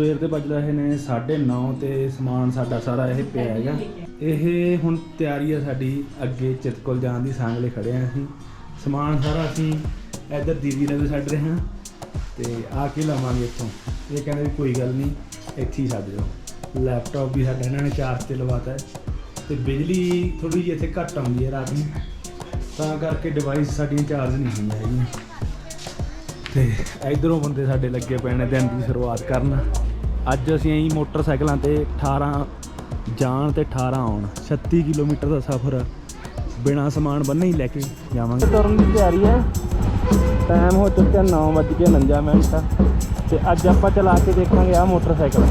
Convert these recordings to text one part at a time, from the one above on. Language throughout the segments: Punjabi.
ਸਵੇਰ ਦੇ ਵੱਜ ਰਹੇ ਨੇ 9:30 ਤੇ ਸਮਾਨ ਸਾਡਾ ਸਾਰਾ ਇਹ ਪਿਆ ਹੈਗਾ। ਇਹ ਹੁਣ ਤਿਆਰੀ ਹੈ ਸਾਡੀ, ਅੱਗੇ ਚਿਤਕੁਲ ਜਾਣ ਦੀ, ਸਾਂਗਲੇ ਖੜੇ ਆ ਅਸੀਂ। ਸਮਾਨ ਸਾਰਾ ਅਸੀਂ ਇੱਧਰ ਦੀਦੀ ਨੇ ਛੱਡ ਰਹੇ ਹਾਂ ਤੇ ਆ ਕੇ ਲਵਾਂਗੇ ਇੱਥੋਂ। ਇਹ ਕਹਿੰਦੇ ਵੀ ਕੋਈ ਗੱਲ ਨਹੀਂ, ਇੱਥੇ ਹੀ ਛੱਡ ਜਾਓ ਲੈਪਟਾਪ ਵੀ ਸਾਡਾ ਇਹਨਾਂ ਨੇ ਚਾਰਜ ਤੇ ਲਵਾਤਾ ਹੈ ਤੇ ਬਿਜਲੀ ਥੋੜੀ ਜਿਹੀ ਇੱਥੇ ਘੱਟ ਆਉਂਦੀ ਹੈ ਰਾਤ ਨੂੰ। ਤਾਂ ਕਰਕੇ ਡਿਵਾਈਸ ਸਾਡੀਆਂ ਚਾਰਜ ਨਹੀਂ ਹੁੰਦੀਆਂ ਹੈਗੀਆਂ। ਤੇ ਇਧਰੋਂ ਬੰਦੇ ਸਾਡੇ ਲੱਗੇ ਪਏ ਨੇ ਦਿਨ ਦੀ ਸ਼ੁਰੂਆਤ ਕਰਨ। ਅੱਜ ਅਸੀਂ ਐਂ ਮੋਟਰਸਾਈਕਲਾਂ ਤੇ 18 ਜਾਣ ਤੇ 18 ਆਉਣ। 36 ਕਿਲੋਮੀਟਰ ਦਾ ਸਫ਼ਰ ਬਿਨਾ ਸਮਾਨ ਬੰਨੇ ਹੀ ਲੈ ਕੇ ਜਾਵਾਂਗੇ। ਤੁਰਨ ਦੀ ਤਿਆਰੀ ਹੈ। ਟਾਈਮ ਹੋ ਚੁੱਕਿਆ 9:49 ਮਿੰਟ। ਤੇ ਅੱਜ ਆਪਾਂ ਚਲਾ ਕੇ ਦੇਖਾਂਗੇ ਆ ਮੋਟਰਸਾਈਕਲ।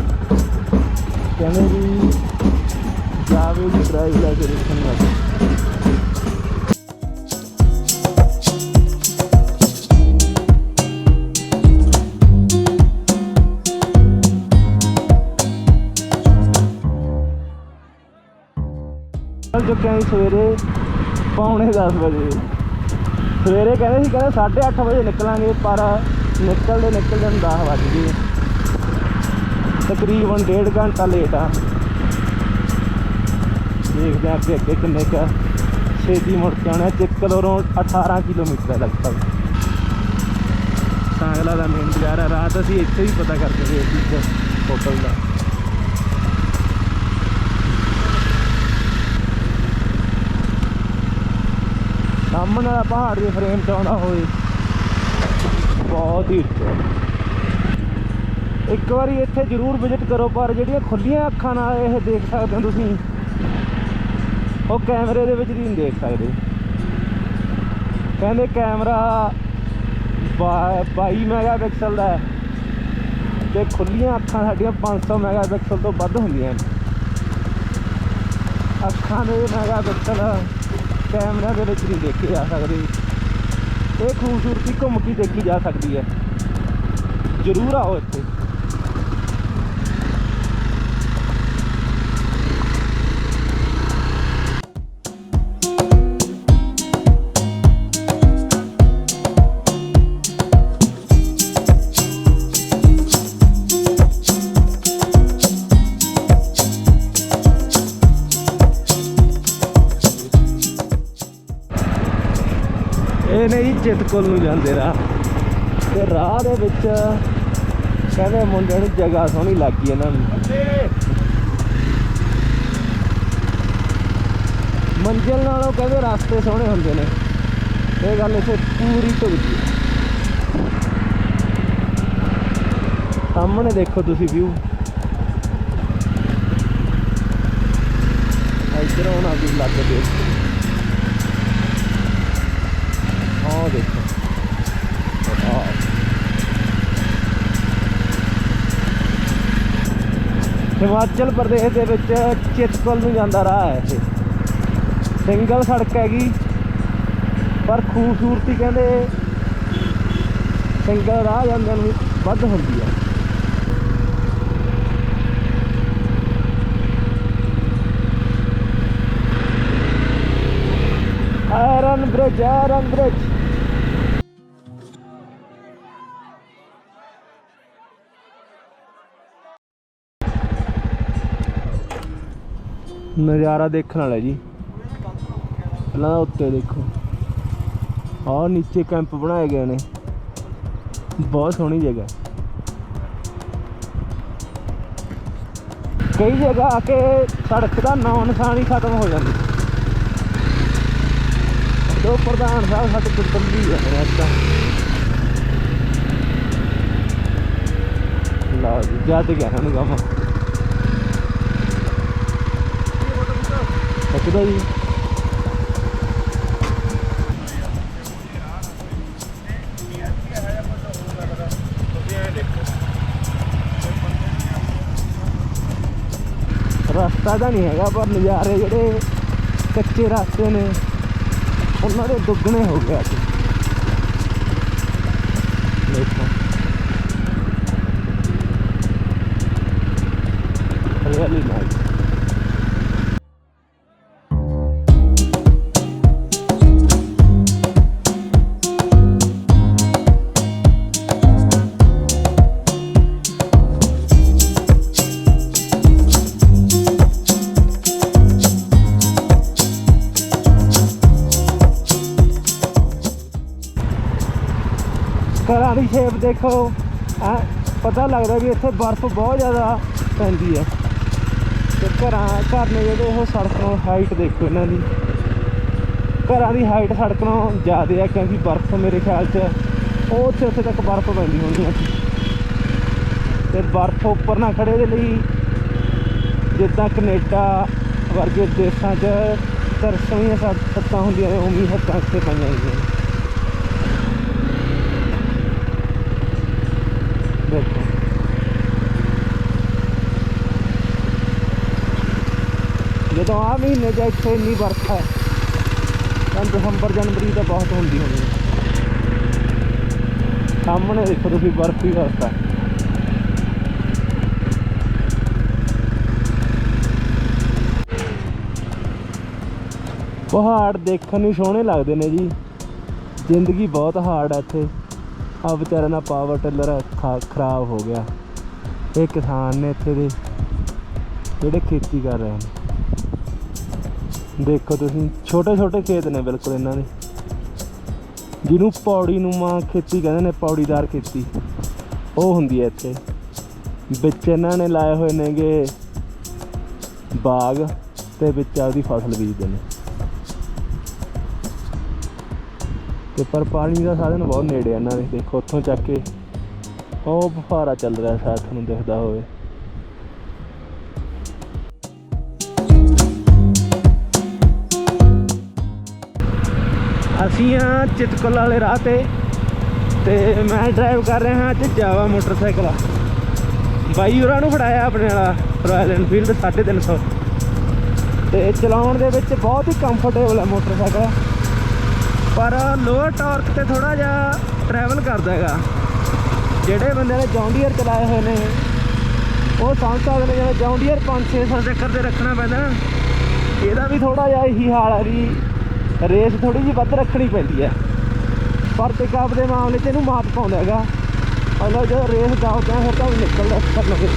ਕਹਿੰਦੇ ਵੀ ਜਾਵੇ ਦੀ ਡਰਾਈਵ ਲੈ ਕੇ ਦੇਖਾਂਗੇ ਅੱਜ ਚੱਲ ਚੁੱਕੇ ਹਾਂ ਜੀ ਸਵੇਰੇ, ਪੌਣੇ 10 ਵਜੇ। ਸਵੇਰੇ ਕਹਿੰਦੇ ਸੀ, ਕਹਿੰਦੇ 8:30 ਵਜੇ ਨਿਕਲਾਂਗੇ, ਪਰ ਨਿਕਲਦੇ ਨਿਕਲਦੇ 10 ਵੱਜ ਗਏ। ਤਕਰੀਬਨ ਡੇਢ ਘੰਟਾ ਲੇਟ ਆ। ਦੇਖਦੇ ਹਾਂ ਅੱਗੇ ਅੱਗੇ ਕਿੰਨੇ ਕੁ ਛੇਤੀ ਮੁੜ ਕੇ ਆਉਣਾ ਚਿੱਕਲੋਰੋਂ 18 ਕਿਲੋਮੀਟਰ ਹੈ ਲਗਭਗ। ਸਾਂਗਲਾ ਦਾ ਮੇਨ ਬਾਜ਼ਾਰ ਹੈ ਰਾਤ ਅਸੀਂ ਇੱਥੇ ਹੀ ਪਤਾ ਕਰਕੇ ਗਏ ਸੀ, ਇੱਕ ਹੋਟਲ ਦਾ। ਸਾਹਮਣੇ ਵਾਲਾ ਪਹਾੜ ਦੇ ਫਰੇਮ 'ਚ ਆਉਣਾ ਹੋਵੇ। ਬਹੁਤ ਹੀ ਉੱਚਾ। ਇੱਕ ਵਾਰੀ ਇੱਥੇ ਜ਼ਰੂਰ ਵਿਜ਼ਿਟ ਕਰੋ, ਪਰ ਜਿਹੜੀਆਂ ਖੁੱਲੀਆਂ ਅੱਖਾਂ ਨਾਲ ਇਹ ਦੇਖ ਸਕਦੇ ਹੋ ਤੁਸੀਂ, ਉਹ ਕੈਮਰੇ ਦੇ ਵਿੱਚ ਨਹੀਂ ਦੇਖ ਸਕਦੇ। ਕਹਿੰਦੇ ਕੈਮਰਾ 22 ਮੈਗਾਪਿਕਸਲ ਦਾ ਹੈ। ਤੇ ਖੁੱਲੀਆਂ ਅੱਖਾਂ ਸਾਡੀਆਂ 500 ਮੈਗਾਪਿਕਸਲ ਤੋਂ ਵੱਧ ਹੁੰਦੀਆਂ ਨੇ। ਅੱਖਾਂ ਦੇ ਮੈਗਾਪਿਕਸਲ ਕੈਮਰਾ ਦੇ ਵਿੱਚ ਨਹੀਂ ਦੇਖੇ ਜਾ ਸਕਦੇ। ਇਹ ਖੂਬਸੂਰਤੀ ਘੁੰਮ ਕੇ ਦੇਖੀ ਜਾ ਸਕਦੀ ਹੈ। ਜ਼ਰੂਰ ਆਓ ਇੱਥੇ। ਇਹ ਕੋਲ ਨੂੰ ਜਾਂਦੇ ਰਾਹ। ਤੇ ਰਾਹ ਦੇ ਵਿੱਚ ਕਹਿੰਦੇ ਮੁੰਡੇ ਨੂੰ ਜਗ੍ਹਾ ਸੋਹਣੀ ਲੱਗੀ ਇਹਨਾਂ ਨੂੰ। ਮੰਜ਼ਿਲ ਨਾਲੋਂ ਕਹਿੰਦੇ ਰਸਤੇ ਸੋਹਣੇ ਹੁੰਦੇ ਨੇ। ਇਹ ਗੱਲ ਇੱਥੇ ਪੂਰੀ ਢੁਕਦੀ ਸਾਹਮਣੇ ਦੇਖੋ ਤੁਸੀਂ ਵਿਊ ਇੱਧਰ ਆਉਣਾ ਵੀ ਲੱਗ ਦੇ ਹਿਮਾਚਲ ਪ੍ਰਦੇਸ਼ ਦੇ ਵਿੱਚ ਚਿਤਕੁਲ ਨੂੰ ਜਾਂਦਾ ਰਾਹ ਹੈ ਇਹ ਸਿੰਗਲ ਸੜਕ ਹੈਗੀ, ਪਰ ਖੂਬਸੂਰਤੀ ਕਹਿੰਦੇ ਸਿੰਗਲ ਰਾਹ ਜਾਂਦਿਆਂ ਨੂੰ ਵੱਧ ਹੁੰਦੀ ਹੈ। Iron bridge iron bridge. ਨਜ਼ਾਰਾ ਦੇਖਣ ਵਾਲਾ ਜੀ। ਪਹਿਲਾਂ ਤਾਂ ਉੱਤੇ ਦੇਖੋ। ਆਹ ਨੀਚੇ ਕੈਂਪ ਬਣਾਏ ਗਏ ਨੇ। ਬਹੁਤ ਸੋਹਣੀ ਜਗ੍ਹਾ ਕਈ ਜਗ੍ਹਾ ਆ ਕੇ ਸੜਕ ਦਾ ਨਾਂ ਨਿਸ਼ਾਨ ਹੀ ਖਤਮ ਹੋ ਜਾਂਦੀ। ਦੋ ਪ੍ਰਧਾਨ ਸਾਹਿਬ ਸਾਡੇ ਕੁੱਤਲੀ ਹੈ ਰਸਤਾ ਲਾ ਜੀ ਜਦ ਗਿਆ ਸਾਨੂੰ ਗਾਵਾਂ। ਸੱਚਦਾ ਜੀ। ਰਸਤਾ ਤਾਂ ਨਹੀਂ ਹੈਗਾ, ਪਰ ਨਜ਼ਾਰੇ ਜਿਹੜੇ ਕੱਚੇ ਰਸਤੇ ਨੇ, ਉਹਨਾਂ ਦੇ ਦੁੱਗਣੇ ਹੋ ਗਏ ਅੱਜ। ਘਰਾਂ ਦੀ ਸ਼ੇਪ ਦੇਖੋ। ਆ ਪਤਾ ਲੱਗਦਾ ਵੀ ਇੱਥੇ ਬਰਫ਼ ਬਹੁਤ ਜ਼ਿਆਦਾ ਪੈਂਦੀ ਹੈ ਤੇ ਘਰਾਂ, ਘਰ ਨੇ ਜਿਹੜੇ ਉਹ ਸੜਕ ਨੂੰ ਹਾਈਟ ਦੇਖੋ ਇਹਨਾਂ ਦੀ। ਘਰਾਂ ਦੀ ਹਾਈਟ ਸੜਕ ਨਾਲੋਂ ਜ਼ਿਆਦਾ ਹੈ ਕਿਉਂਕਿ ਬਰਫ਼ ਮੇਰੇ ਖਿਆਲ 'ਚ ਉਹ ਉੱਥੇ ਉੱਥੇ ਤੱਕ ਬਰਫ਼ ਪੈਂਦੀ ਹੋਣੀ ਹੈ ਤੇ ਬਰਫ਼ ਉੱਪਰ ਨਾ ਖੜੇ ਦੇ ਲਈ ਜਿੱਦਾਂ ਕੈਨੇਡਾ ਵਰਗੇ ਦੇਸ਼ਾਂ 'ਚ ਤਰਸਵੀਆਂ ਸੱਤਾਂ ਹੁੰਦੀਆਂ ਨੇ ਉਮੀ ਹੱਥਾਂ ਉੱਤੇ ਪਈਆਂ ਹੁੰਦੀਆਂ 9 ਮਹੀਨੇ ਜਾਂ ਇੱਥੇ ਇੰਨੀ ਵਰਖਾ ਹੈ। ਦਸੰਬਰ ਜਨਵਰੀ ਤਾਂ ਬਹੁਤ ਹੁੰਦੀ ਹੋਣੀ ਹੈ। ਸਾਹਮਣੇ ਦੇਖੋ ਤੁਸੀਂ ਬਰਫ ਹੀ ਵਰਖਾ ਪਹਾੜ ਦੇਖਣ ਨੂੰ ਸੋਹਣੇ ਲੱਗਦੇ ਨੇ ਜੀ। ਜ਼ਿੰਦਗੀ ਬਹੁਤ ਹਾਰਡ ਹੈ ਇੱਥੇ। ਆ ਵਿਚਾਰਾ ਨਾ ਪਾਵਰ ਟਿਲਰ ਖਰਾਬ ਹੋ ਗਿਆ। ਇਹ ਕਿਸਾਨ ਨੇ ਇੱਥੇ ਦੇ ਜਿਹੜੇ ਖੇਤੀ ਕਰ ਰਹੇ ਨੇ। ਦੇਖੋ ਤੁਸੀਂ, ਛੋਟੇ ਛੋਟੇ ਖੇਤ ਨੇ ਬਿਲਕੁਲ ਇਹਨਾਂ ਦੇ। ਜਿਹਨੂੰ ਪੌੜੀ ਨੂੰਮਾ ਖੇਤੀ ਕਹਿੰਦੇ ਨੇ, ਪੌੜੀਦਾਰ ਖੇਤੀ। ਉਹ ਹੁੰਦੀ ਹੈ ਇੱਥੇ। ਵਿੱਚ ਇਹਨਾਂ ਨੇ ਲਾਏ ਹੋਏ ਨੇਗੇ ਬਾਗ ਤੇ ਵਿੱਚ ਆਪਦੀ ਫਸਲ ਬੀਜਦੇ ਨੇ। ਤੇ ਪਰ ਪਾਣੀ ਦਾ ਸਾਧਨ ਬਹੁਤ ਨੇੜੇ ਆ ਇਹਨਾਂ ਦੇ। ਦੇਖੋ, ਉੱਥੋਂ ਚੱਕ ਕੇ ਉਹ ਫੁਹਾਰਾ ਚੱਲ ਰਿਹਾ, ਸ਼ਾਇਦ ਤੁਹਾਨੂੰ ਦਿਖਦਾ ਹੋਵੇ। ਅਸੀਂ ਆ ਚਿਤਕਲ ਵਾਲੇ ਰਾਹ ਤੇ ਤੇ ਮੈਂ ਡਰਾਈਵ ਕਰ ਰਿਹਾ ਹਾਂ ਅੱਜ ਜਾਵਾ ਮੋਟਰਸਾਈਕਲ ਬਾਈ ਹੋਰਾਂ ਨੂੰ ਫੜਾਇਆ ਆਪਣੇ ਵਾਲਾ ਰਾਇਲ ਐਨਫੀਲਡ 350 ਤੇ ਚਲਾਉਣ ਦੇ ਵਿੱਚ ਬਹੁਤ ਹੀ ਕੰਫਰਟੇਬਲ ਹੈ ਮੋਟਰਸਾਈਕਲ। ਪਰ ਲੋਅਰ ਟਾਰਕ ਤੇ ਥੋੜਾ ਜਿਹਾ ਟਰੈਵਲ ਕਰਦਾ ਹੈਗਾ। ਜਿਹੜੇ ਬੰਦੇ ਨੇ ਜੌਂਡੀਅਰ ਚਲਾਏ ਹੋਏ ਨੇ, ਉਹ ਸਮਝ ਸਕਦੇ ਨੇ ਜਿਵੇਂ ਜੌਂਡੀਅਰ 5-600 ਚੱਕਰ ਤੇ ਰੱਖਣਾ ਪੈਂਦਾ। ਇਹਦਾ ਵੀ ਥੋੜਾ ਜਿਹਾ ਇਹੀ ਹਾਲ ਹੈ ਵੀ ਰੇਸ ਥੋੜੀ ਜਿਹੀ ਵੱਧ ਰੱਖਣੀ ਪੈਂਦੀ ਹੈ। ਪਰ ਪਿਕਅਪ ਦੇ ਮਾਮਲੇ 'ਚ ਇਹਨੂੰ ਮਾਤ ਪਾਉਂਦਾ ਹੈਗਾ। ਅਗਰ ਜਦੋਂ ਰੇਸ ਦਾਉਂਦੇ ਆ ਫਿਰ ਤਾਂ ਨਿਕਲਦਾ ਕਰ ਲਵੇ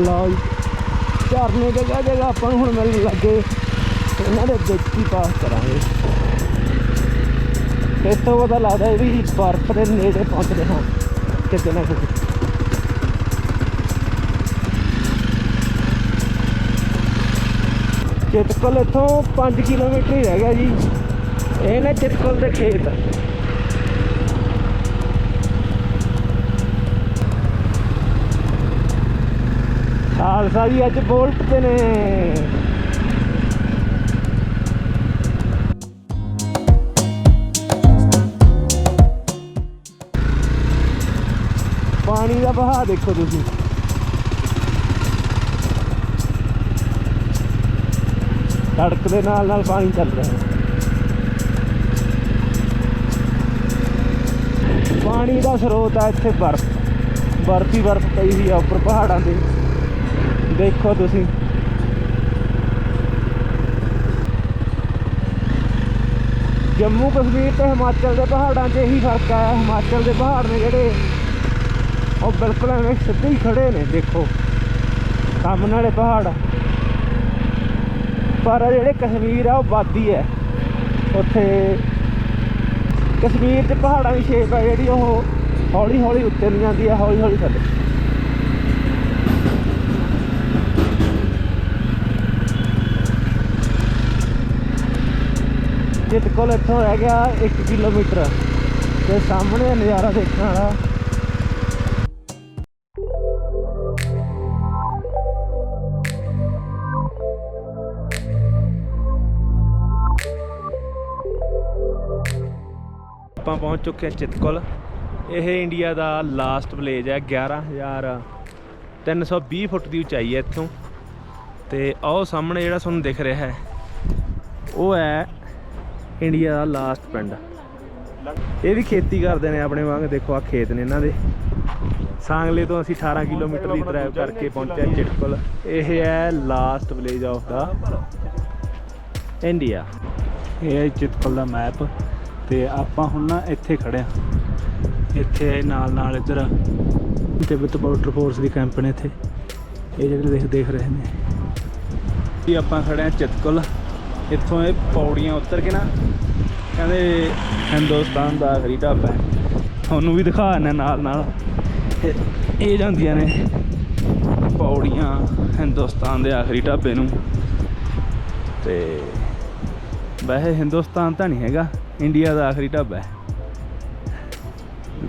ਲਓ ਜੀ ਝਰਨੇ ਜਗ੍ਹਾ ਜਗ੍ਹਾ ਆਪਾਂ ਨੂੰ ਹੁਣ ਮਿਲਣ ਲੱਗੇ। ਇਹਨਾਂ ਦੇ ਵਿੱਚ ਹੀ ਪਾਸ ਕਰਾਂਗੇ। ਇੱਥੋਂ ਪਤਾ ਲੱਗਦਾ ਵੀ ਬਰਫ਼ ਦੇ ਨੇੜੇ ਪਹੁੰਚਦੇ ਹਾਂ। ਕਿਤੇ ਨਾ ਕਿਤੇ ਚਿਤਕਲ ਇੱਥੋਂ 5 ਕਿਲੋਮੀਟਰ ਹੀ ਰਹਿ ਗਿਆ ਜੀ। ਇਹ ਨੇ ਚਿਤਕਲ ਦੇ ਖੇਤ। ਖਾਲਸਾ ਜੀ, ਅੱਜ ਬੋਲਟ ਤੇ ਨੇ। ਪਾਣੀ ਦਾ ਬਹਾਅ ਦੇਖੋ ਤੁਸੀਂ। ਸੜਕ ਦੇ ਨਾਲ ਨਾਲ ਪਾਣੀ ਚੱਲ ਰਿਹਾ। ਹੈ ਪਾਣੀ ਦਾ ਸਰੋਤ ਆ ਇੱਥੇ ਬਰਫ਼। ਬਰਫ਼ ਹੀ ਬਰਫ਼ ਪਈ ਹੋਈ ਆ ਉੱਪਰ ਪਹਾੜਾਂ ਦੇ ਦੇਖੋ ਤੁਸੀਂ। ਜੰਮੂ ਕਸ਼ਮੀਰ ਤੇ ਹਿਮਾਚਲ ਦੇ ਪਹਾੜਾਂ 'ਚ ਇਹੀ ਫ਼ਰਕ ਆ। ਹਿਮਾਚਲ ਦੇ ਪਹਾੜ ਨੇ ਜਿਹੜੇ, ਉਹ ਬਿਲਕੁਲ ਐਵੇਂ ਸਿੱਧੇ ਹੀ ਖੜੇ ਨੇ, ਦੇਖੋ। ਸਾਹਮਣੇ ਵਾਲੇ ਪਹਾੜ। ਪਰ ਜਿਹੜੇ ਕਸ਼ਮੀਰ ਆ, ਉਹ ਵਾਦੀ ਹੈ। ਉੱਥੇ ਕਸ਼ਮੀਰ 'ਚ ਪਹਾੜਾਂ ਦੀ ਸ਼ੇਪ ਹੈ ਜਿਹੜੀ, ਉਹ ਹੌਲੀ ਹੌਲੀ ਉੱਤੇ ਨੂੰ ਜਾਂਦੀ ਹੈ ਹੌਲੀ ਹੌਲੀ ਥੱਲੇ। ਜਿੱਤ ਕੋਲ ਇੱਥੋਂ ਰਹਿ ਗਿਆ 1 ਕਿਲੋਮੀਟਰ। ਤੇ ਸਾਹਮਣੇ ਨਜ਼ਾਰਾ ਦੇਖਣ ਵਾਲਾ। ਆਪਾਂ ਪਹੁੰਚ ਚੁੱਕੇ ਹਾਂ ਚਿਤਕੁਲ। ਇਹ ਇੰਡੀਆ ਦਾ ਲਾਸਟ ਵਿਲੇਜ ਹੈ 11320 ਫੁੱਟ ਦੀ ਉਚਾਈ ਹੈ ਇੱਥੋਂ। ਤੇ ਆਹ ਸਾਹਮਣੇ ਜਿਹੜਾ ਤੁਹਾਨੂੰ ਦਿਖ ਰਿਹਾ ਹੈ, ਉਹ ਹੈ ਇੰਡੀਆ ਦਾ ਲਾਸਟ ਪਿੰਡ। ਇਹ ਵੀ ਖੇਤੀ ਕਰਦੇ ਨੇ ਆਪਣੇ ਵਾਂਗ, ਦੇਖੋ ਆ ਖੇਤ ਨੇ ਇਹਨਾਂ ਦੇ। ਸਾਂਗਲੇ ਤੋਂ ਅਸੀਂ 18 ਕਿਲੋਮੀਟਰ ਦੀ ਡਰਾਈਵ ਕਰਕੇ ਪਹੁੰਚੇ ਚਿਟਕਲ। ਇਹ ਹੈ last village of the India ਇਹ ਹੈ ਚਿਤਕਲ ਦਾ ਮੈਪ ਤੇ ਆਪਾਂ ਹੁਣ ਨਾ ਇੱਥੇ ਖੜੇ ਆ ਇੱਥੇ ਨਾਲ ਨਾਲ ਇੱਧਰ ਤਿੱਬਤ ਬਾਰਡਰ ਫੋਰਸ ਦੀ ਕੈਂਪ ਨੇ ਇੱਥੇ। ਇਹ ਜਿਹੜੇ ਦੇਖ ਦੇਖ ਰਹੇ ਨੇ। ਇਹ ਆਪਾਂ ਖੜੇ ਆ ਚਿਤਕਲ ਇੱਥੋਂ ਇਹ ਪੌੜੀਆਂ ਉਤਰ ਕੇ ਨਾ, ਕਹਿੰਦੇ ਹਿੰਦੁਸਤਾਨ ਦਾ ਆਖਰੀ ਢਾਬਾ ਤੁਹਾਨੂੰ ਵੀ ਦਿਖਾ ਦਿੰਦਾ ਨਾਲ ਨਾਲ। ਇਹ- ਇਹ ਜਾਂਦੀਆਂ ਨੇ ਪੌੜੀਆਂ ਹਿੰਦੁਸਤਾਨ ਦੇ ਆਖਰੀ ਢਾਬੇ ਨੂੰ। ਤੇ ਵੈਸੇ ਹਿੰਦੁਸਤਾਨ ਤਾਂ ਨਹੀਂ ਹੈਗਾ, ਇੰਡੀਆ ਦਾ ਆਖਰੀ ਢਾਬਾ ਹੈ।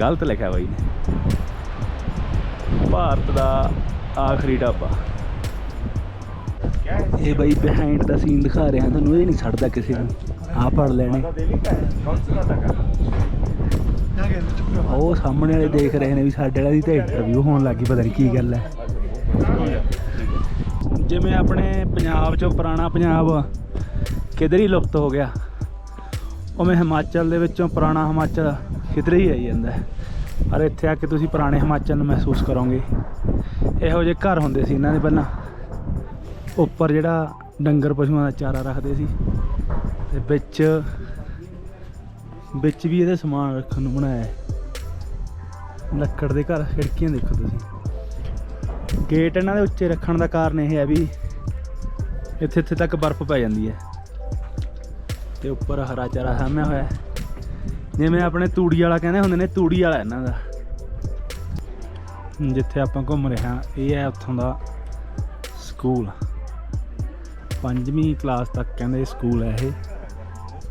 ਗਲਤ ਲਿਖਿਆ ਬਾਈ ਨੇ। ਭਾਰਤ ਦਾ ਆਖਰੀ ਢਾਬਾ। ਇਹ ਬਾਈ ਬਿਹਾਈਂਡ ਦਾ ਸੀਨ ਦਿਖਾ ਰਿਹਾ, ਤੁਹਾਨੂੰ ਇਹ ਨਹੀਂ ਛੱਡਦਾ ਕਿਸੇ ਨੂੰ। ਆ ਪੜ ਲੈਣੇ। ਉਹ ਸਾਹਮਣੇ ਵਾਲੇ ਦੇਖ ਰਹੇ ਨੇ ਵੀ ਸਾਡੇ ਵਾਲੀ ਦੀ ਤਾਂ ਇੰਟਰਵਿਊ ਹੋਣ ਲੱਗੀ ਪਤਾ ਨਹੀਂ ਕੀ ਗੱਲ ਹੈ। ਜਿਵੇਂ ਆਪਣੇ ਪੰਜਾਬ ਚੋਂ ਪੁਰਾਣਾ ਪੰਜਾਬ ਕਿਧਰ ਹੀ ਲੁਪਤ ਹੋ ਗਿਆ, ਉਵੇਂ ਹਿਮਾਚਲ ਦੇ ਵਿੱਚੋਂ ਪੁਰਾਣਾ ਹਿਮਾਚਲ ਕਿਧਰ ਹੀ ਆਈ ਜਾਂਦਾ ਪਰ ਇੱਥੇ ਆ ਕੇ ਤੁਸੀਂ ਪੁਰਾਣੇ ਹਿਮਾਚਲ ਨੂੰ ਮਹਿਸੂਸ ਕਰੋਗੇ। ਇਹੋ ਜਿਹੇ ਘਰ ਹੁੰਦੇ ਸੀ ਇਹਨਾਂ ਦੇ ਪਹਿਲਾਂ। ਉੱਪਰ ਜਿਹੜਾ ਡੰਗਰ ਪਸ਼ੂਆਂ ਦਾ ਚਾਰਾ ਰੱਖਦੇ ਸੀ ਤੇ ਵਿੱਚ ਵਿੱਚ ਵੀ ਇਹਦੇ ਸਮਾਨ ਰੱਖਣ ਨੂੰ ਬਣਾਇਆ ਹੈ। ਲੱਕੜ ਦੇ ਘਰ ਖਿੜਕੀਆਂ ਦੇਖੋ ਤੁਸੀਂ। ਗੇਟ ਇਹਨਾਂ ਦੇ ਉੱਚੇ ਰੱਖਣ ਦਾ ਕਾਰਨ ਇਹ ਹੈ ਵੀ ਇੱਥੇ ਇੱਥੇ ਤੱਕ ਬਰਫ਼ ਪੈ ਜਾਂਦੀ ਹੈ। ਤੇ ਉੱਪਰ ਹਰਾ ਚਾਰਾ ਸਾਹਮਣੇ ਹੋਇਆ ਜਿਵੇਂ ਆਪਣੇ ਤੂੜੀ ਵਾਲਾ ਕਹਿੰਦੇ ਹੁੰਦੇ ਨੇ, ਤੂੜੀ ਵਾਲਾ ਇਹਨਾਂ ਦਾ। ਜਿੱਥੇ ਆਪਾਂ ਘੁੰਮ ਰਹੇ ਹਾਂ, ਇਹ ਹੈ ਉੱਥੋਂ ਦਾ ਸਕੂਲ। ਪੰਜਵੀਂ ਕਲਾਸ ਤੱਕ ਕਹਿੰਦੇ ਸਕੂਲ ਹੈ ਇਹ।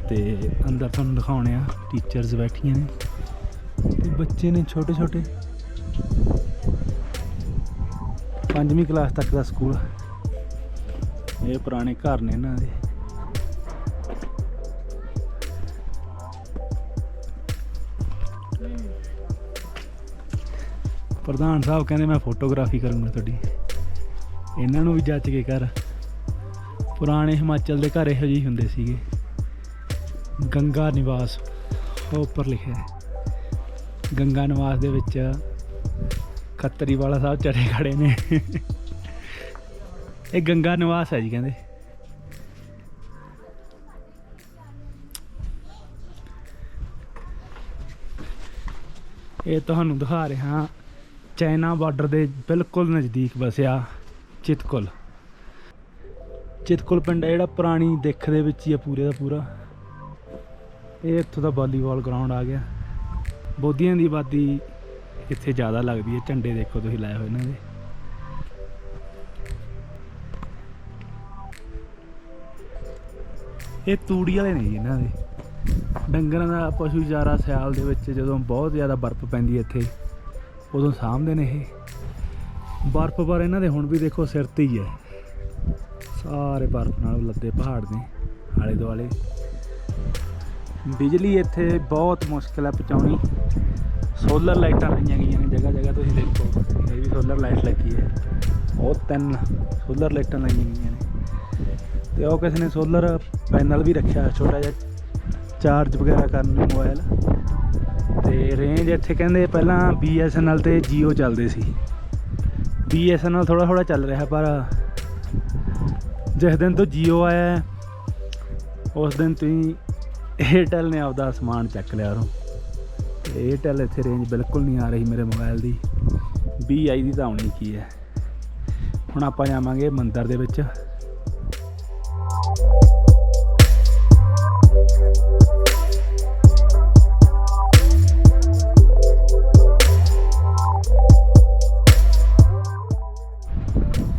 ਤੇ ਅੰਦਰ ਤੁਹਾਨੂੰ ਦਿਖਾਉਣੇ ਆ ਟੀਚਰਸ ਬੈਠੀਆਂ ਨੇ। ਤੇ ਬੱਚੇ ਨੇ ਛੋਟੇ ਛੋਟੇ। ਪੰਜਵੀਂ ਕਲਾਸ ਤੱਕ ਦਾ ਸਕੂਲ ਇਹ ਪੁਰਾਣੇ ਘਰ ਨੇ ਇਹਨਾਂ ਦੇ। ਪ੍ਰਧਾਨ ਸਾਹਿਬ ਕਹਿੰਦੇ ਮੈਂ ਫੋਟੋਗ੍ਰਾਫੀ ਕਰੂੰਗਾ ਤੁਹਾਡੀ। ਇਹਨਾਂ ਨੂੰ ਵੀ ਜੱਜ ਕੇ ਕਰ। ਪੁਰਾਣੇ ਹਿਮਾਚਲ ਦੇ ਘਰ ਇਹੋ ਜਿਹੇ ਹੁੰਦੇ ਸੀਗੇ। ਗੰਗਾ ਨਿਵਾਸ, ਉਹ ਉੱਪਰ ਲਿਖਿਆ ਹੈ। ਗੰਗਾ ਨਿਵਾਸ ਦੇ ਵਿੱਚ ਖੱਤਰੀ ਵਾਲਾ ਸਾਹਿਬ ਚੜੇ ਖੜੇ ਨੇ। ਇਹ ਗੰਗਾ ਨਿਵਾਸ ਹੈ ਜੀ ਕਹਿੰਦੇ। ਇਹ ਤੁਹਾਨੂੰ ਦਿਖਾ ਰਿਹਾ ਚਾਈਨਾ ਬਾਰਡਰ ਦੇ ਬਿਲਕੁਲ ਨਜ਼ਦੀਕ ਵਸਿਆ ਚਿਤਕੁਲ। ਚਿਤਕੁਲ ਪਿੰਡ ਹੈ ਜਿਹੜਾ ਪੁਰਾਣੀ ਦਿੱਖ ਦੇ ਵਿੱਚ ਹੀ ਆ ਪੂਰੇ ਦਾ ਪੂਰਾ। ਇਹ ਇੱਥੋਂ ਦਾ ਵਾਲੀਬਾਲ ਗਰਾਊਂਡ ਆ ਗਿਆ। ਬੋਧੀਆਂ ਦੀ ਆਬਾਦੀ ਇੱਥੇ ਜ਼ਿਆਦਾ ਲੱਗਦੀ ਹੈ, ਝੰਡੇ ਦੇਖੋ ਤੁਸੀਂ ਲਾਏ ਹੋਏ ਇਹਨਾਂ ਦੇ ਇਹ ਤੂੜੀ ਵਾਲੇ ਨੇ ਜੀ ਇਹਨਾਂ ਦੇ। ਡੰਗਰਾਂ ਦਾ ਪਸ਼ੂ ਚਾਰਾ ਸਿਆਲ ਦੇ ਵਿੱਚ ਜਦੋਂ ਬਹੁਤ ਜ਼ਿਆਦਾ ਬਰਫ਼ ਪੈਂਦੀ ਹੈ ਇੱਥੇ, ਉਦੋਂ ਸਾਂਭਦੇ ਨੇ ਇਹ। ਬਰਫ਼ ਪਰ ਇਹਨਾਂ ਦੇ ਹੁਣ ਵੀ ਦੇਖੋ ਸਿਰ ਤੇ ਹੀ ਹੈ। ਸਾਰੇ ਬਰਫ਼ ਨਾਲ ਲੱਦੇ ਪਹਾੜ ਨੇ, ਆਲੇ ਦੁਆਲੇ। ਬਿਜਲੀ ਇੱਥੇ ਬਹੁਤ ਮੁਸ਼ਕਿਲ ਹੈ ਪਹੁੰਚਾਉਣੀ। ਸੋਲਰ ਲਾਈਟਾਂ ਲਾਈਆਂ ਗਈਆਂ ਨੇ ਜਗ੍ਹਾ ਜਗ੍ਹਾ, ਤੁਸੀਂ ਦੇਖੋ, ਇਹ ਵੀ ਸੋਲਰ ਲਾਈਟ ਲੱਗੀ ਹੈ। ਉਹ ਤਿੰਨ ਸੋਲਰ ਲਾਈਟਾਂ ਲਾਈਆਂ ਗਈਆਂ ਨੇ। ਤੇ ਉਹ ਕਿਸੇ ਨੇ ਸੋਲਰ ਪੈਨਲ ਵੀ ਰੱਖਿਆ, ਛੋਟਾ ਜਿਹਾ ਚਾਰਜ ਵਗੈਰਾ ਕਰਨ ਨੂੰ ਮੋਬਾਈਲ ਤੇ ਰੇਂਜ ਇੱਥੇ ਕਹਿੰਦੇ ਪਹਿਲਾਂ BSNL ਤੇ Jio ਚੱਲਦੇ ਸੀ। BSNL ਥੋੜਾ ਥੋੜਾ ਚੱਲ ਰਿਹਾ, ਪਰ ਜਿਸ ਦਿਨ ਤੋਂ ਜੀਓ ਆਇਆ ਹੈ, ਉਸ ਦਿਨ ਤੁਸੀਂ ਹੀ Airtel ਨੇ ਆਪਦਾ ਸਮਾਨ ਚੱਕ ਲਿਆ ਉਰੋਂ। ਤੇ Airtel ਇੱਥੇ ਰੇਂਜ ਬਿਲਕੁਲ ਨਹੀਂ ਆ ਰਹੀ ਮੇਰੇ ਮੋਬਾਈਲ ਦੀ। BI ਦੀ ਤਾਂ ਆਉਣੀ ਕੀ ਹੈ। ਹੁਣ ਆਪਾਂ ਜਾਵਾਂਗੇ ਮੰਦਿਰ ਦੇ ਵਿੱਚ।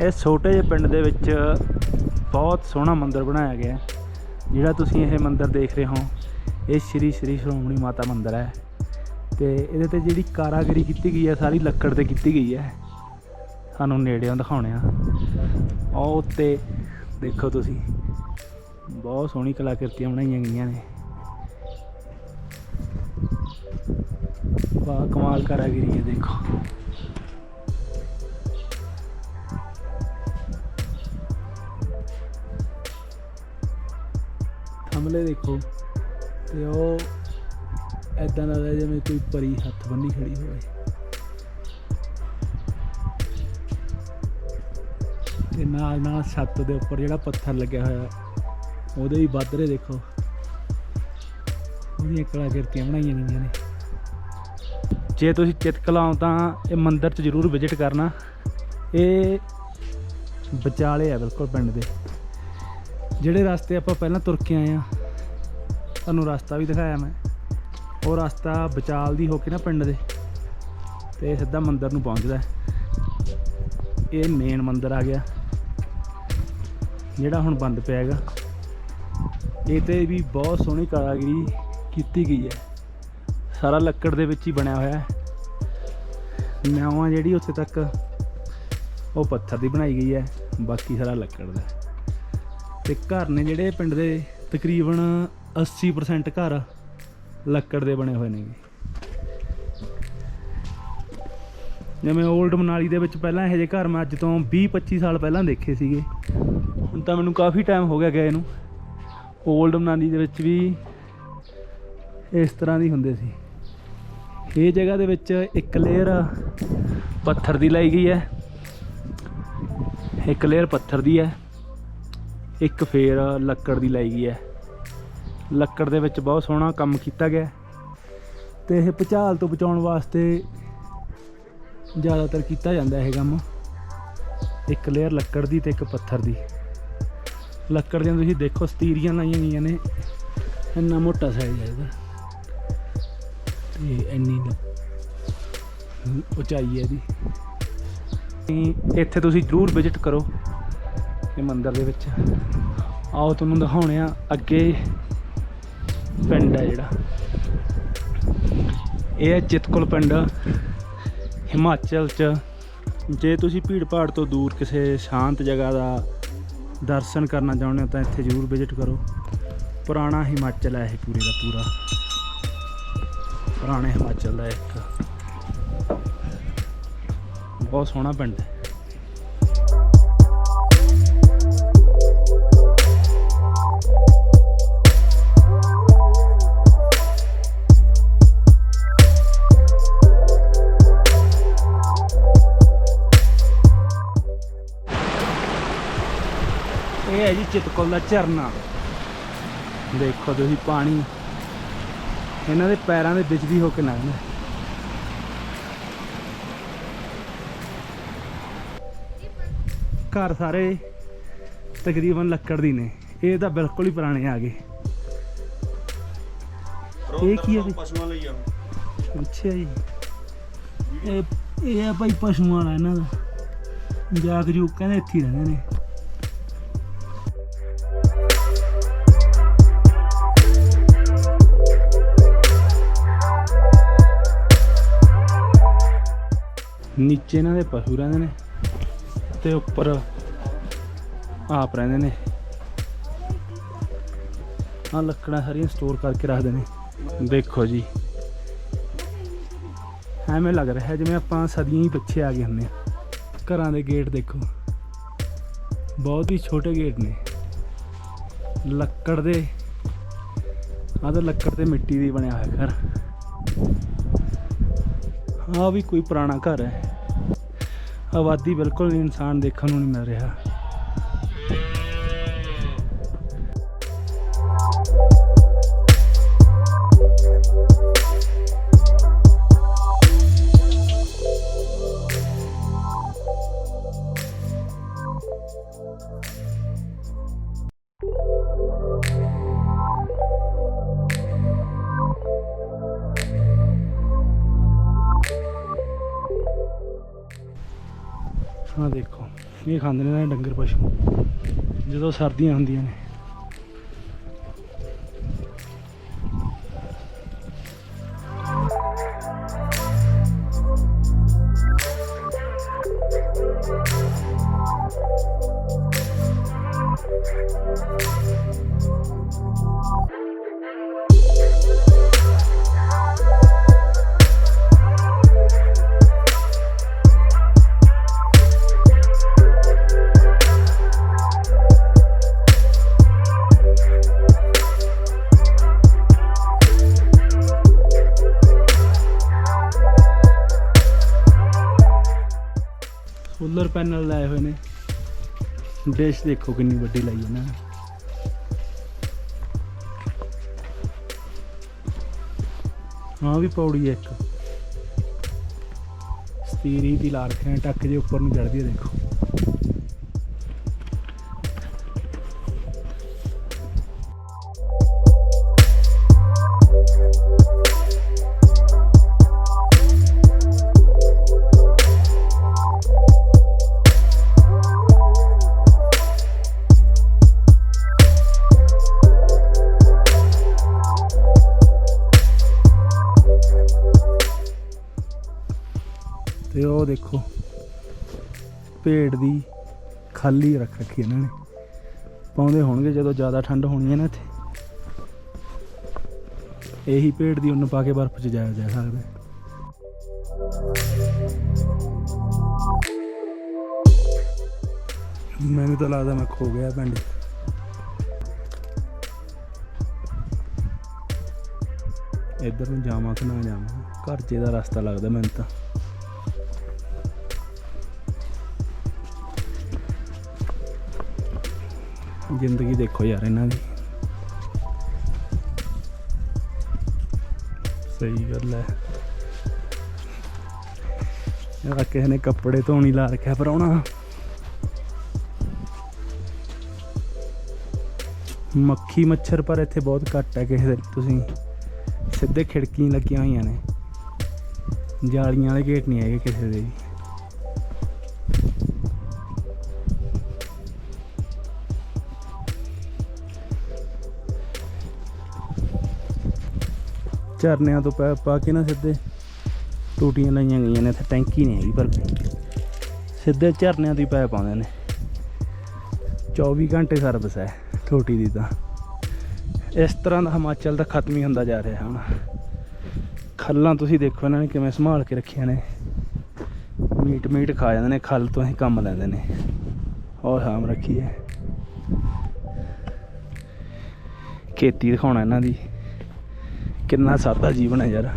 ਇਸ ਛੋਟੇ ਜਿਹੇ ਪਿੰਡ ਦੇ ਵਿੱਚ ਬਹੁਤ ਸੋਹਣਾ ਮੰਦਿਰ ਬਣਾਇਆ ਗਿਆ ਹੈ। ਜਿਹੜਾ ਤੁਸੀਂ ਇਹ ਮੰਦਿਰ ਦੇਖ ਰਹੇ ਹੋ, ਇਹ ਸ਼੍ਰੀ ਸ਼੍ਰੀ ਸ਼੍ਰੋਮਣੀ ਮਾਤਾ ਮੰਦਿਰ ਹੈ। ਤੇ ਇਹਦੇ ਤੇ ਜਿਹੜੀ ਕਾਰਾਗਰੀ ਕੀਤੀ ਗਈ ਹੈ, ਸਾਰੀ ਲੱਕੜ ਤੇ ਕੀਤੀ ਗਈ ਹੈ। ਸਾਨੂੰ ਨੇੜਿਓਂ ਦਿਖਾਉਣੇ ਆ। ਉਹ ਉੱਤੇ ਦੇਖੋ ਤੁਸੀਂ, ਬਹੁਤ ਸੋਹਣੀ ਕਲਾਕ੍ਰਿਤੀਆਂ ਬਣਾਈਆਂ ਗਈਆਂ ਨੇ। ਵਾਹ, ਕਮਾਲ ਕਾਰਾਗਰੀ ਹੈ, ਦੇਖੋ। ਥੰਮਲੇ ਦੇਖੋ ਤੇ ਉਹ ਐਦਾਂ ਲੱਗਦਾ ਜਿਵੇਂ ਕੋਈ ਪਰੀ ਹੱਥ ਬੰਨੀ ਖੜੀ ਹੋਵੇ। ਤੇ ਨਾਲ ਨਾਲ ਛੱਤ ਦੇ ਉੱਪਰ ਜਿਹੜਾ ਪੱਥਰ ਲੱਗਿਆ ਹੋਇਆ, ਉਹਦੇ ਵੀ ਵਾਧਰੇ ਦੇਖੋ। ਉਹਦੀਆਂ ਕਲਾਕ੍ਰਿਤੀਆਂ ਬਣਾਈਆਂ ਗਈਆਂ ਨੇ। ਜੇ ਤੁਸੀਂ ਚਿਤਕਲਾ ਆਓ ਤਾਂ ਇਹ ਮੰਦਿਰ 'ਚ ਜ਼ਰੂਰ ਵਿਜ਼ਿਟ ਕਰਨਾ। ਇਹ ਵਿਚਾਲੇ ਆ ਬਿਲਕੁਲ ਪਿੰਡ ਦੇ। ਜਿਹੜੇ ਰਸਤੇ ਆਪਾਂ ਪਹਿਲਾਂ ਤੁਰ ਕੇ ਆਏ ਆ, ਤੁਹਾਨੂੰ ਰਸਤਾ ਵੀ ਦਿਖਾਇਆ ਮੈਂ। ਉਹ ਰਸਤਾ ਬਚਾਲ ਦੀ ਹੋ ਕੇ ਨਾ ਪਿੰਡ ਦੇ, ਤੇ ਸਿੱਧਾ ਮੰਦਿਰ ਨੂੰ ਪਹੁੰਚਦਾ ਇਹ ਮੇਨ ਮੰਦਿਰ ਆ ਗਿਆ, ਜਿਹੜਾ ਹੁਣ ਬੰਦ ਪਿਆ ਹੈਗਾ ਇਹ ਤੇ ਵੀ ਬਹੁਤ ਸੋਹਣੀ ਕਾਰਾਗਰੀ ਕੀਤੀ ਗਈ ਹੈ। ਸਾਰਾ ਲੱਕੜ ਦੇ ਵਿੱਚ ਹੀ ਬਣਿਆ ਹੋਇਆ ਹੈ। ਨਿਆਵਾਂ ਜਿਹੜੀ ਉੱਥੇ ਤੱਕ ਉਹ ਪੱਥਰ ਦੀ ਬਣਾਈ ਗਈ ਹੈ, ਬਾਕੀ ਸਾਰਾ ਲੱਕੜ ਦਾ ਤੇ ਘਰ ਨੇ ਜਿਹੜੇ ਪਿੰਡ ਦੇ ਤਕਰੀਬਨ 80% ਘਰ ਲੱਕੜ ਦੇ ਬਣੇ ਹੋਏ ਨੇ ਜਿਵੇਂ 올ਡ ਮਨਾਲੀ ਦੇ ਵਿੱਚ ਪਹਿਲਾਂ ਇਹੋ ਜਿਹੇ ਘਰ ਮੈਂ ਅੱਜ ਤੋਂ 20 25 ਸਾਲ ਪਹਿਲਾਂ ਦੇਖੇ ਸੀਗੇ। ਹੁਣ ਤਾਂ ਮੈਨੂੰ ਕਾਫੀ ਟਾਈਮ ਹੋ ਗਿਆ ਗਏ ਨੂੰ 올ਡ ਮਨਾਲੀ ਦੇ ਵਿੱਚ ਵੀ ਇਸ ਤਰ੍ਹਾਂ ਦੀ ਹੁੰਦੇ ਸੀ। ਇਹ ਜਗ੍ਹਾ ਦੇ ਵਿੱਚ ਇੱਕ ਲੇਅਰ ਪੱਥਰ ਦੀ ਲਾਈ ਗਈ ਹੈ। ਇੱਕ ਲੇਅਰ ਪੱਥਰ ਦੀ ਹੈ। ਇੱਕ ਫੇਰ ਲੱਕੜ ਦੀ ਲਾਈ ਗਈ ਹੈ। ਲੱਕੜ ਦੇ ਵਿੱਚ ਬਹੁਤ ਸੋਹਣਾ ਕੰਮ ਕੀਤਾ ਗਿਆ ਹੈ। ਤੇ ਇਹ ਭੁਚਾਲ ਤੋਂ ਬਚਾਉਣ ਵਾਸਤੇ ਜ਼ਿਆਦਾਤਰ ਕੀਤਾ ਜਾਂਦਾ ਇਹ ਕੰਮ। ਇੱਕ ਲੇਅਰ ਲੱਕੜ ਦੀ ਤੇ ਇੱਕ ਪੱਥਰ ਦੀ। ਲੱਕੜ ਦੀਆਂ ਤੁਸੀਂ ਦੇਖੋ, ਸਤੀਰੀਆਂ ਲਾਈਆਂ ਗਈਆਂ ਨੇ। ਇੰਨਾ ਮੋਟਾ ਸਾਈਜ਼ ਹੈ ਇਹਦਾ। ਤੇ ਇੰਨੀ ਉਚਾਈ ਹੈ ਇਹਦੀ। ਇੱਥੇ ਤੁਸੀਂ ਜ਼ਰੂਰ ਵਿਜ਼ਿਟ ਕਰੋ। ਇਹ ਮੰਦਿਰ ਦੇ ਵਿੱਚ। ਆਓ ਤੁਹਾਨੂੰ ਦਿਖਾਉਣੇ ਆ ਅੱਗੇ ਪਿੰਡ ਹੈ ਜਿਹੜਾ। ਇਹ ਹੈ ਚਿਤਕੁਲ ਪਿੰਡ, ਹਿਮਾਚਲ ਚ। ਜੇ ਤੁਸੀਂ ਭੀੜ ਭਾੜ ਤੋਂ ਦੂਰ ਕਿਸੇ ਸ਼ਾਂਤ ਜਗ੍ਹਾ ਦਾ ਦਰਸ਼ਨ ਕਰਨਾ ਚਾਹੁੰਦੇ ਹੋ ਤਾਂ ਇੱਥੇ ਜ਼ਰੂਰ ਵਿਜ਼ਿਟ ਕਰੋ। ਪੁਰਾਣਾ ਹਿਮਾਚਲ ਹੈ ਇਹ ਪੂਰੇ ਦਾ ਪੂਰਾ। ਪੁਰਾਣੇ ਹਿਮਾਚਲ ਦਾ ਇੱਕ ਬਹੁਤ ਸੋਹਣਾ ਪਿੰਡ ਹੈ। ਚਿਤਕੁਲ ਦਾ ਝਰਨਾ। ਦੇਖੋ ਤੁਸੀਂ ਪਾਣੀ। ਇਹਨਾਂ ਦੇ ਪੈਰਾਂ ਦੇ ਵਿੱਚ ਦੀ ਹੋ ਕੇ ਲੰਘਦਾ। ਘਰ ਸਾਰੇ ਤਕਰੀਬਨ ਲੱਕੜ ਦੀ ਨੇ। ਇਹ ਤਾਂ ਬਿਲਕੁਲ ਹੀ ਪੁਰਾਣੇ ਆ ਗਏ। ਇਹ ਕੀ ਹੈ ਜੀ? ਪਸ਼ੂਆਂ ਲਈ ਆ। ਅੱਛਾ ਜੀ। ਇਹ ਇਹ ਆ ਭਾਈ ਪਸ਼ੂਆਂ ਵਾਲਾ ਇਹਨਾਂ ਦਾ। ਜਾਗ ਜੂਕ ਕਹਿੰਦੇ ਇੱਥੇ ਰਹਿੰਦੇ ਨੇ। ਨੀਚੇ ਇਹਨਾਂ ਦੇ ਪਸ਼ੂ ਰਹਿੰਦੇ ਨੇ ਤੇ ਉੱਪਰ ਆਪ ਰਹਿੰਦੇ ਨੇ। ਆ ਲੱਕੜਾਂ ਸਾਰੀਆਂ ਸਟੋਰ ਕਰਕੇ ਰੱਖਦੇ ਨੇ। ਦੇਖੋ ਜੀ। ਐਵੇਂ ਲੱਗ ਰਿਹਾ ਜਿਵੇਂ ਆਪਾਂ ਸਦੀਆਂ ਹੀ ਪਿੱਛੇ ਆ ਗਏ ਹੁੰਦੇ ਆ। ਘਰਾਂ ਦੇ ਗੇਟ ਦੇਖੋ। ਬਹੁਤ ਹੀ ਛੋਟੇ ਗੇਟ ਨੇ। ਲੱਕੜ ਦੇ, ਆਹ ਤਾਂ ਲੱਕੜ ਤੇ ਮਿੱਟੀ ਦੀ ਬਣਿਆ ਹੋਇਆ ਘਰ। ਆ ਵੀ ਕੋਈ ਪੁਰਾਣਾ ਘਰ ਹੈ। ਆਬਾਦੀ ਬਿਲਕੁਲ ਨਹੀਂ ਇਨਸਾਨ ਦੇਖਣ ਨੂੰ ਨਹੀਂ ਮਿਲ ਰਿਹਾ। ਖਾਂਦੇ ਨੇ ਨਾ ਡੰਗਰ ਪਸ਼ੂ। ਜਦੋਂ ਸਰਦੀਆਂ ਹੁੰਦੀਆਂ ਨੇ। ਡਿਸ਼ ਦੇਖੋ ਕਿੰਨੀ ਵੱਡੀ ਲਾਈ ਇਹਨਾਂ ਨੇ। ਹਾਂ ਵੀ ਪੌੜੀ ਹੈ ਇੱਕ। ਸਤੀਰੀ ਦੀ ਲਾ ਰੱਖਿਆ ਟੱਕ ਜੇ ਉੱਪਰ ਨੂੰ ਚੜਦੀ ਹੈ ਦੇਖੋ। ਦੇਖੋ। ਭੇਡ ਦੀ ਖਾਲੀ ਰੱਖ ਰੱਖੀ ਇਹਨਾਂ ਨੇ। ਪਾਉਂਦੇ ਹੋਣਗੇ ਜਦੋਂ ਜ਼ਿਆਦਾ ਠੰਡ ਹੋਣੀ ਹੈ ਨਾ ਇੱਥੇ। ਇਹੀ ਭੇਡ ਦੀ ਉੱਨ ਪਾ ਕੇ ਬਰਫ਼ 'ਚ ਜਾਇਆ ਜਾ ਸਕਦਾ ਹੈ। ਮੈਨੂੰ ਤਾਂ ਲੱਗਦਾ ਮੈਂ ਖੋ ਗਿਆ ਪਿੰਡ। ਇੱਧਰ ਨੂੰ ਜਾਵਾਂ ਕਿ ਨਾ ਜਾਵਾਂ, ਘਰ 'ਚ ਦਾ ਰਸਤਾ ਲੱਗਦਾ ਮੈਨੂੰ ਤਾਂ। ਜ਼ਿੰਦਗੀ ਦੇਖੋ ਯਾਰ ਇਹਨਾਂ ਦੀ। ਸਹੀ ਗੱਲ ਹੈ। ਯਾਰ ਕਿਸੇ ਨੇ ਕੱਪੜੇ ਧੋਣੀ ਲਾ ਰੱਖਿਆ ਪਰਾਉਣਾ। ਮੱਖੀ ਮੱਛਰ ਪਰ ਇੱਥੇ ਬਹੁਤ ਘੱਟ ਹੈ ਕਿਸੇ ਦੇ ਤੁਸੀਂ। ਸਿੱਧੇ ਖਿੜਕੀ ਲੱਗੀਆਂ ਹੋਈਆਂ ਨੇ। ਜਾਲੀਆਂ ਵਾਲੇ ਗੇਟ ਨਹੀਂ ਹੈਗੇ ਕਿਸੇ ਦੇ। ਵੀ ਝਰਨਿਆਂ ਤੋਂ ਪਾ ਪਾ ਕੇ ਨਾ ਸਿੱਧੇ ਟੂਟੀਆਂ ਲਾਈਆਂ ਗਈਆਂ ਨੇ, ਇੱਥੇ ਟੈਂਕੀ ਨਹੀਂ ਹੈਗੀ ਪਰ ਸਿੱਧੇ ਝਰਨਿਆਂ ਤੋਂ ਹੀ ਪੈ ਪਾਉਂਦੇ ਨੇ। 24 ਘੰਟੇ ਸਰਵਿਸ ਹੈ ਟੋਟੀ ਦੀ ਤਾਂ। ਇਸ ਤਰ੍ਹਾਂ ਦਾ ਹਿਮਾਚਲ ਤਾਂ ਖਤਮ ਹੀ ਹੁੰਦਾ ਜਾ ਰਿਹਾ ਹੁਣ। ਖੱਲਾਂ ਤੁਸੀਂ ਦੇਖੋ ਇਹਨਾਂ ਨੇ ਕਿਵੇਂ ਸੰਭਾਲ ਕੇ ਰੱਖੀਆਂ ਨੇ। ਮੀਟ ਮੀਟ ਖਾ ਜਾਂਦੇ ਨੇ, ਖੱਲ ਤੋਂ ਹੀ ਕੰਮ ਲੈਂਦੇ ਨੇ। ਔਰ ਹਾਮ ਰੱਖੀ ਹੈ। ਖੇਤੀ ਦਿਖਾਉਣਾ ਇਹਨਾਂ ਦੀ। ਕਿੰਨਾ ਸਾਦਾ ਜੀਵਨ ਹੈ ਯਾਰ।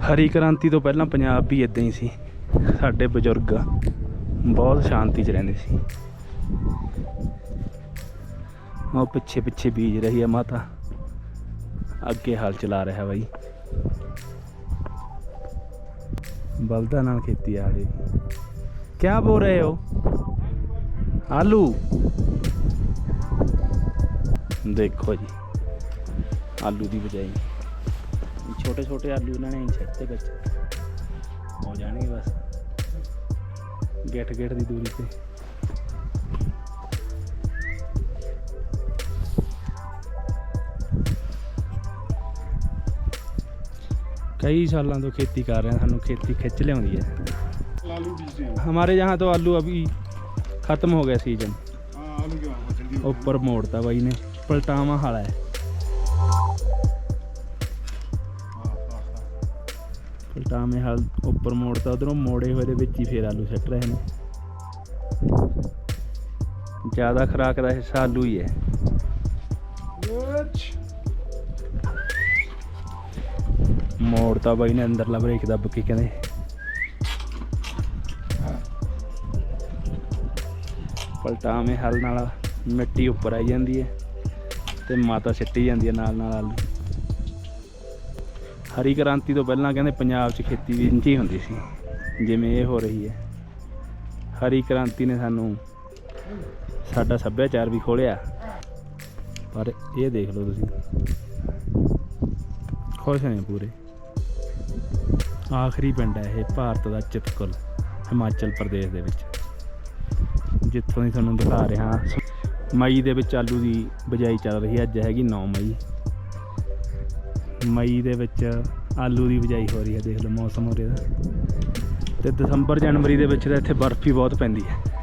ਹਰੀ ਕ੍ਰਾਂਤੀ ਤੋਂ ਪਹਿਲਾਂ ਪੰਜਾਬ ਵੀ ਇਦਾਂ ਹੀ ਸੀ। ਸਾਡੇ ਬਜ਼ੁਰਗ ਬਹੁਤ ਸ਼ਾਂਤੀ 'ਚ ਰਹਿੰਦੇ ਸੀ। ਉਹ ਪਿੱਛੇ ਪਿੱਛੇ ਬੀਜ ਰਹੀ ਹੈ ਮਾਤਾ। ਅੱਗੇ ਹਲ ਚਲਾ ਰਿਹਾ ਬਾਈ। ਬਲਦਾਂ ਨਾਲ ਖੇਤੀ ਆ ਰਹੀ। ਕੀ ਬੋਲ ਰਹੇ ਹੋ? ਆਲੂ। ਦੇਖੋ ਜੀ ਆਲੂ ਦੀ ਬਜਾਈ ਛੋਟੇ ਛੋਟੇ ਆਲੂ ਇਹਨਾਂ ਨੇ ਛੱਡਤੇ ਵਿੱਚ ਹੋ ਜਾਣਗੇ ਬਸ ਗੇਟ ਗੇਟ ਦੀ ਦੂਰੀ ਤੇ कई सालों तो खेती कर रहे हैं सानू खेती खिंच लिया है हमारे यहाँ तो आलू अभी ख़त्म हो गया सीजन ऊपर मोड़ता भाई ने ਪਲਟਾਵਾ ਹਾਲਾ ਹੈ। ਪਲਟਾਵੇਂ ਹਾਲ ਉੱਪਰ ਮੋੜਤਾ ਉਧਰੋਂ ਮੋੜੇ ਹੋਏ ਦੇ ਵਿੱਚ ਹੀ ਫੇਰ ਆਲੂ ਸੱਟ ਰਹੇ ਨੇ। ਜ਼ਿਆਦਾ ਖਰਾਕ ਦਾ ਹਿੱਸਾ ਆਲੂ ਹੀ ਹੈ। ਮੋੜਤਾ ਬਾਈ ਨੇ ਅੰਦਰਲਾ ਬ੍ਰੇਕ ਦੱਬ ਕੇ ਕਹਿੰਦੇ। ਪਲਟਾਵੇਂ ਹਲ ਨਾਲ ਮਿੱਟੀ ਉੱਪਰ ਆ ਜਾਂਦੀ ਹੈ। ਤੇ ਮਾਤਾ ਸਿੱਟੀ ਜਾਂਦੀ ਹੈ ਨਾਲ ਨਾਲ ਆਲੂ। ਹਰੀ ਕ੍ਰਾਂਤੀ ਤੋਂ ਪਹਿਲਾਂ ਕਹਿੰਦੇ ਪੰਜਾਬ 'ਚ ਖੇਤੀ ਵੀ ਇੰਝ ਹੀ ਹੁੰਦੀ ਸੀ, ਜਿਵੇਂ ਇਹ ਹੋ ਰਹੀ ਹੈ। ਹਰੀ ਕ੍ਰਾਂਤੀ ਨੇ ਸਾਨੂੰ ਸਾਡਾ ਸੱਭਿਆਚਾਰ ਵੀ ਖੋਲਿਆ ਪਰ ਇਹ ਦੇਖ ਲਓ ਤੁਸੀਂ। ਖੁਸ਼ ਨੇ ਪੂਰੇ। ਆਖਰੀ ਪਿੰਡ ਹੈ ਇਹ ਭਾਰਤ ਦਾ ਚਿਤਕੁਲ, ਹਿਮਾਚਲ ਪ੍ਰਦੇਸ਼ ਦੇ ਵਿੱਚ। ਜਿੱਥੋਂ ਦੀ ਤੁਹਾਨੂੰ ਦਿਖਾ ਰਿਹਾ ਮਈ ਦੇ ਵਿੱਚ ਆਲੂ ਦੀ ਬਜਾਈ ਚੱਲ ਰਹੀ ਹੈ, ਅੱਜ ਹੈਗੀ 9 ਮਈ। ਮਈ ਦੇ ਵਿੱਚ ਆਲੂ ਦੀ ਬਿਜਾਈ ਹੋ ਰਹੀ ਹੈ, ਦੇਖ ਲਓ ਮੌਸਮ ਹੋ ਰਿਹਾ। ਤੇ ਦਸੰਬਰ ਜਨਵਰੀ ਦੇ ਵਿੱਚ ਤਾਂ ਇੱਥੇ ਬਰਫ਼ ਹੀ ਬਹੁਤ ਪੈਂਦੀ ਹੈ।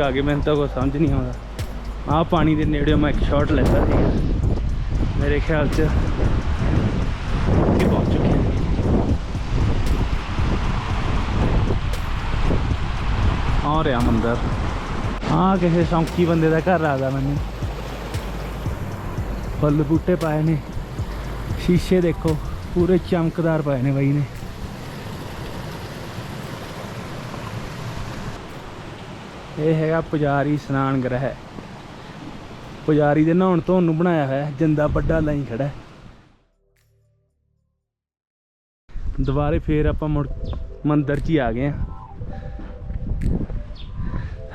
ਕਿੱਥੇ ਆ ਗਏ ਮੈਨੂੰ ਤਾਂ ਕੋਈ ਸਮਝ ਨਹੀਂ ਆਉਂਦਾ। ਆਹ ਪਾਣੀ ਦੇ ਨੇੜੇ ਮੈਂ ਇੱਕ ਸ਼ਾਟ ਲੈਤਾ ਸੀ। ਮੇਰੇ ਖਿਆਲ 'ਚ ਉੱਥੇ ਪਹੁੰਚ ਚੁੱਕੇ ਹਾਂ ਆ ਰਿਹਾ ਮੰਦਰ। ਆ ਕਿਸੇ ਸ਼ੌਂਕੀ ਬੰਦੇ ਦਾ ਘਰ ਆਦਾ ਮੈਨੂੰ। ਫੁੱਲ ਬੂਟੇ ਪਾਏ ਨੇ। ਸ਼ੀਸ਼ੇ ਦੇਖੋ, ਪੂਰੇ ਚਮਕਦਾਰ ਪਾਏ ਨੇ ਬਾਈ ਨੇ। ਇਹ ਹੈਗਾ ਪੁਜਾਰੀ ਇਸ਼ਨਾਨ ਗ੍ਰਹਿ। ਪੁਜਾਰੀ ਦੇ ਨਹਾਉਣ ਧੋਣ ਨੂੰ ਬਣਾਇਆ ਹੋਇਆ ਜਿੰਦਾ ਵੱਡਾ ਲਾਈ ਖੜਾ ਹੈ। ਦੁਬਾਰੇ ਫੇਰ ਆਪਾਂ ਮੁੜ ਮੰਦਿਰ 'ਚ ਹੀ ਆ ਗਏ ਆ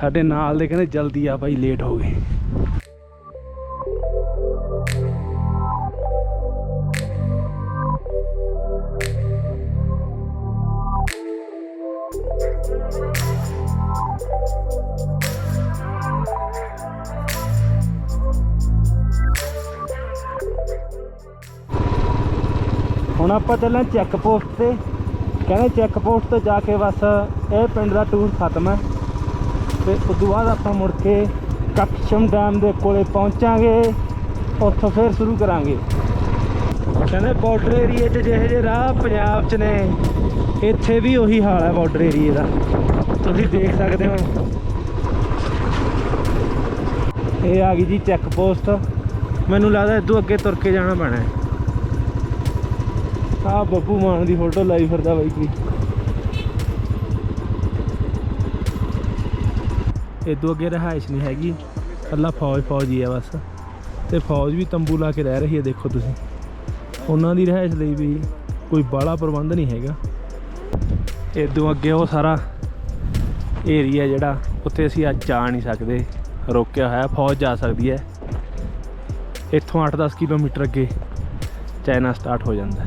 ਸਾਡੇ ਨਾਲ ਦੇ ਕਹਿੰਦੇ ਜਲਦੀ ਆ ਭਾਈ ਲੇਟ ਹੋ ਗਏ। ਆਪਾਂ ਚੱਲਾਂ ਚੈੱਕ ਪੋਸਟ ਤੇ। ਕਹਿੰਦੇ ਚੈੱਕ ਪੋਸਟ ਤੋਂ ਜਾ ਕੇ ਬਸ ਇਹ ਪਿੰਡ ਦਾ ਟੂਰ ਖਤਮ ਹੈ। ਤੇ ਉਸ ਤੋਂ ਬਾਅਦ ਆਪਾਂ ਮੁੜ ਕੇ ਕਕਸ਼ਮ ਡੈਮ ਦੇ ਕੋਲੇ ਪਹੁੰਚਾਂਗੇ। ਉੱਥੋਂ ਫਿਰ ਸ਼ੁਰੂ ਕਰਾਂਗੇ। ਕਹਿੰਦੇ ਬਾਰਡਰ ਏਰੀਏ 'ਚ ਜਿਹੇ ਜਿਹੇ ਰਾਹ ਪੰਜਾਬ 'ਚ ਨੇ, ਇੱਥੇ ਵੀ ਉਹੀ ਹਾਲ ਹੈ ਬਾਰਡਰ ਏਰੀਏ ਦਾ। ਤੁਸੀਂ ਦੇਖ ਸਕਦੇ ਹੋ। ਇਹ ਆ ਗਈ ਜੀ ਚੈੱਕ ਪੋਸਟ ਮੈਨੂੰ ਲੱਗਦਾ ਇਦੋਂ ਅੱਗੇ ਤੁਰ ਕੇ ਜਾਣਾ ਪੈਣਾ ਹੈ। ਆ ਬੱਬੂ ਮਾਨ ਦੀ ਫੋਟੋ ਲਾਈ ਫਿਰਦਾ ਬਾਈ ਕੀ। ਇਦੋਂ ਅੱਗੇ ਰਹਾਇਸ਼ ਨਹੀਂ ਹੈਗੀ ਕੱਲਾ ਫੌਜ ਫੌਜ ਹੀ ਆ ਬਸ। ਤੇ ਫੌਜ ਵੀ ਤੰਬੂ ਲਾ ਕੇ ਰਹਿ ਰਹੀ ਹੈ ਦੇਖੋ ਤੁਸੀਂ। ਉਹਨਾਂ ਦੀ ਰਹਾਇਸ਼ ਲਈ ਵੀ ਕੋਈ ਬਾਹਲਾ ਪ੍ਰਬੰਧ ਨਹੀਂ ਹੈਗਾ। ਇਦੋਂ ਅੱਗੇ ਉਹ ਸਾਰਾ ਏਰੀਆ ਜਿਹੜਾ, ਉੱਥੇ ਅਸੀਂ ਅੱਜ ਜਾ ਨਹੀਂ ਸਕਦੇ। ਰੋਕਿਆ ਹੋਇਆ, ਫੌਜ ਜਾ ਸਕਦੀ ਹੈ। ਇੱਥੋਂ 8-10 ਕਿਲੋਮੀਟਰ ਅੱਗੇ, ਚਾਈਨਾ ਸਟਾਰਟ ਹੋ ਜਾਂਦਾ ਹੈ।